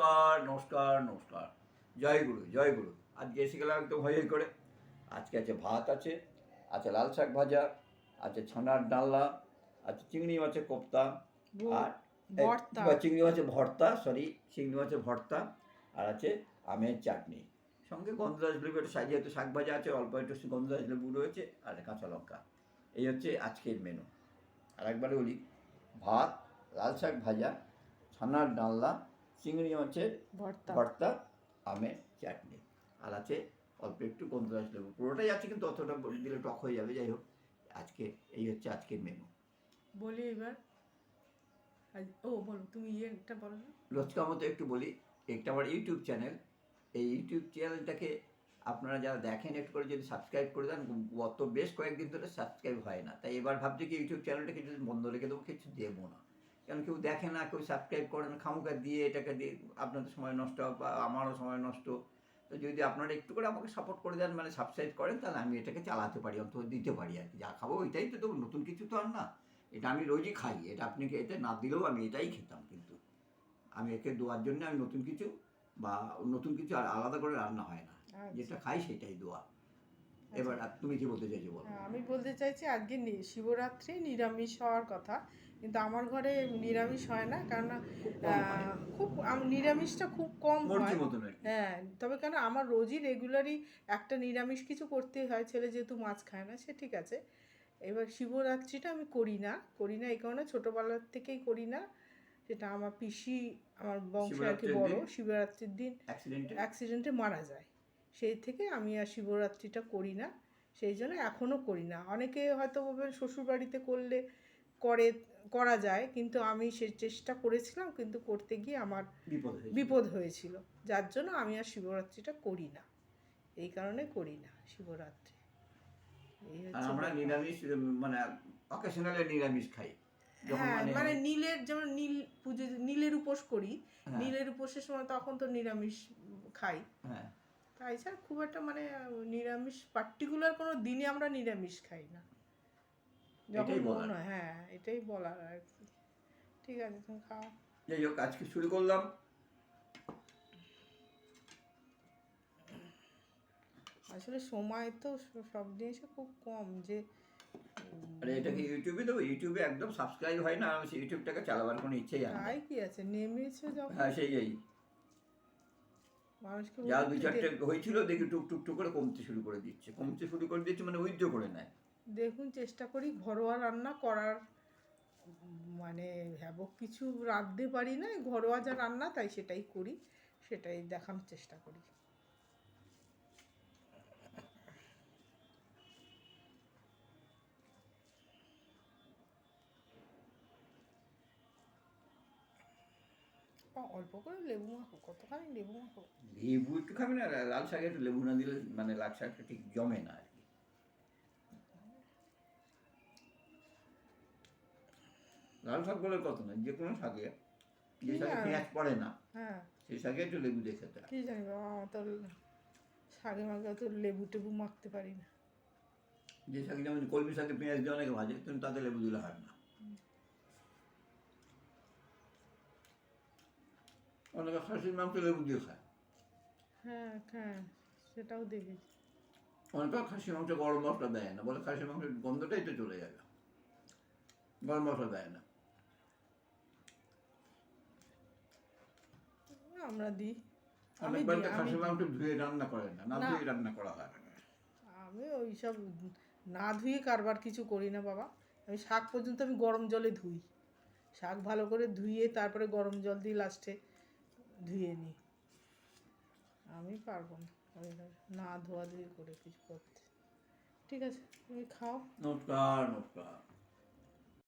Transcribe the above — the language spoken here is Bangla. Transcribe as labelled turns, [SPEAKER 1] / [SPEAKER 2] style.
[SPEAKER 1] নমস্কার নমস্কার নমস্কার। জয় গুরু জয় গুরু। আজকে এসে গেলাম একদম হয়ে করে। আজকে আছে ভাত আছে আছে লাল শাক ভাজা আছে ছানার ডালনা আছে চিংড়ি মাছের কোপ্তা আর। বা চিংড়ি মাছের ভর্তা সরি চিংড়ি মাছের ভর্তা আর আছে আমের চাটনি। সঙ্গে গন্ধরাজ লেবু একটু সাজিয়ে একটু শাক ভাজা আছে অল্প একটু গন্ধরাজ লেবু রয়েছে আর কাঁচা লঙ্কা। এই হচ্ছে আজকের মেনু আর একবারে বলি ভাত লাল শাক ভাজা ছানার ডালনা চিংড়ি মাছের
[SPEAKER 2] ভর্তা।
[SPEAKER 1] আমের চাটনি। আর আছে অল্প একটু গন্ধরাজ লেবু। পুরোটাই আছে কিন্তু অতটা দিলে টক হয়ে যাবে। যাই হোক আজকে এই হচ্ছে আজকের মেনু
[SPEAKER 2] বলি এবার। ও বলো তুমি ইয়েটা বলো না?
[SPEAKER 1] রোজকার মতো একটু বলি। একটা আমার ইউটিউব চ্যানেল। এই ইউটিউব চ্যানেলটাকে আপনারা যারা দেখেন একটু করে যদি সাবস্ক্রাইব করে দেন গত বেশ কয়েকদিন ধরে সাবস্ক্রাইব হয় না। তাই এবার ভাবছি কি ইউটিউব চ্যানেলটাকে যদি বন্ধ রেখে দেবো কিছু দেবো না। কারণ কেউ দেখে না কেউ সাবস্ক্রাইব করে না খামুকা দিয়ে এটাকে দিয়ে আপনাদের সময় নষ্ট বা আমারও সময় নষ্ট। তো যদি আপনারা একটু করে আমাকে সাপোর্ট করে দেন মানে সাবস্ক্রাইব করেন তাহলে আমি এটাকে চালাতে পারি অন্তত দিতে পারি আর কি। যা খাব ওইটাই তো দেবো নতুন কিছু তো আর না। এটা আমি রোজই খাই এটা আপনি এটা না দিলেও আমি এটাই খেতাম কিন্তু। আমি একে দেওয়ার জন্য আমি নতুন কিছু বা নতুন কিছু আর আলাদা করে রান্না হয় না।
[SPEAKER 2] আচ্ছা।
[SPEAKER 1] যেটা খাই সেটাই দোয়া। এবার আর তুমি কি বলতে চাইছো বলো?
[SPEAKER 2] হ্যাঁ, আমি বলতে চাইছি আজকে শিবরাত্রি নিরামিষ হওয়ার কথা। কিন্তু আমার ঘরে নিরামিষ হয় না কারণ খুব নিরামিষটা খুব কম হয়। হ্যাঁ তবে কেন আমার রোজই রেগুলারই একটা নিরামিষ কিছু করতেই হয় ছেলে যেহেতু মাছ খায় না সে ঠিক আছে। এবার শিবরাত্রিটা আমি করি না করি না এই কারণে ছোটোবেলার থেকেই করি না। সেটা আমার পিসি আমার বংশে আর কি বড়? শিবরাত্রির দিন
[SPEAKER 1] অ্যাক্সিডেন্টে
[SPEAKER 2] অ্যাক্সিডেন্টে মারা যায়। সেই থেকে আমি আর শিবরাত্রিটা করি না সেই জন্য এখনও করি না। অনেকে হয়তো বলবেন শ্বশুরবাড়িতে করলে করে করা যায় কিন্তু আমি সে চেষ্টা করেছিলাম কিন্তু করতে গিয়ে আমার
[SPEAKER 1] বিপদ
[SPEAKER 2] হয়েছিল। যার জন্য আমি আর শিবরাত্রিটা করি না। এই কারণে করি না শিবরাত্রি।
[SPEAKER 1] আমরা নিরামিষ মানে অকেশনালি নিরামিষ খাই।
[SPEAKER 2] হ্যাঁ
[SPEAKER 1] মানে
[SPEAKER 2] মানে নীলের যেমন নীল পুজো নীলের উপোস করি
[SPEAKER 1] হ্যাঁ।
[SPEAKER 2] নীলের উপোসের সময় তখন তো নিরামিষ খাই। তাই ছাড়া খুব একটা মানে নিরামিষ পার্টিকুলার কোনো দিনে আমরা নিরামিষ খাই না। যখন মনে হয় হ্যাঁ এটাই বলার আর কি। ঠিক আছে তুমি খাও।
[SPEAKER 1] যাই হোক আজকে শুরু করলাম।
[SPEAKER 2] আসলে সময় তো সব জিনিসে খুব কম যে
[SPEAKER 1] আরে এটাকে ইউটিউবে দেবো ইউটিউবে একদম সাবস্ক্রাইব হয় না আমি ইউটিউবটাকে চালাবার কোনো ইচ্ছেই আর
[SPEAKER 2] তাই কি আছে? নেমেছে যখন?
[SPEAKER 1] হ্যাঁ সেই এই
[SPEAKER 2] মানুষকে
[SPEAKER 1] যা দু চারটে হয়েছিল দেখি টুক টুক টুক করে কমতে শুরু করে দিচ্ছে। কমতে শুরু করে দিচ্ছে মানে উইথড্র করে নেয়।
[SPEAKER 2] দেখুন, চেষ্টা করি ঘরোয়া রান্না করার। মানে হ্যাবক কিছু রাঁধতে পারি না ঘরোয়া যা রান্না তাই সেটাই করি, সেটাই দেখানোর চেষ্টা করি। অল্প করে লেবু মাখো, কতখানি লেবু মাখো?
[SPEAKER 1] লেবু একটু না, লাল শাকে একটু লেবু না দিলে মানে লাল শাকটা ঠিক জমে না আর লাল শাক বলে কত না যে কোনো শাকে যে শাকে
[SPEAKER 2] আর?
[SPEAKER 1] পেঁয়াজ পড়ে না
[SPEAKER 2] হ্যাঁ।
[SPEAKER 1] সেই শাকে একটু লেবু দিয়ে খেতে
[SPEAKER 2] কি জানি বাবা আমার তো শাকে মাকে তো লেবু টেবু মাখতে পারি না।
[SPEAKER 1] যে শাকে যেমন কলমি শাকে পেঁয়াজ দিয়ে অনেকে ভাজে কিন্তু তাতে লেবু দিলে হয় না। অনেকে খাসির মাংস লেবু দিয়ে খায়।
[SPEAKER 2] হ্যাঁ হ্যাঁ সেটাও দেখেছি।
[SPEAKER 1] অনেকে খাসির মাংস গরম মশলা দেয় না বলে খাসির মাংসের গন্ধটাই তো চলে যাবে। গরম মশলা দেয় না।
[SPEAKER 2] আমরা দিই। আমি
[SPEAKER 1] অনেক বাড়িতে
[SPEAKER 2] আমি
[SPEAKER 1] মাংস ধুয়ে রান্না করে না না
[SPEAKER 2] না।
[SPEAKER 1] ধুয়ে রান্না করা হয়
[SPEAKER 2] আমি ওই সব না ধুয়ে কারবার কিছু করি না বাবা। আমি শাক পর্যন্ত আমি গরম জলে ধুই। শাক ভালো করে ধুয়ে তারপরে গরম জল দিয়ে লাস্টে ধুয়ে নিই। আমি পারব না না ধোয়া ধুয়ে করে কিছু করতে। ঠিক আছে তুমি খাও।
[SPEAKER 1] নমস্কার নমস্কার।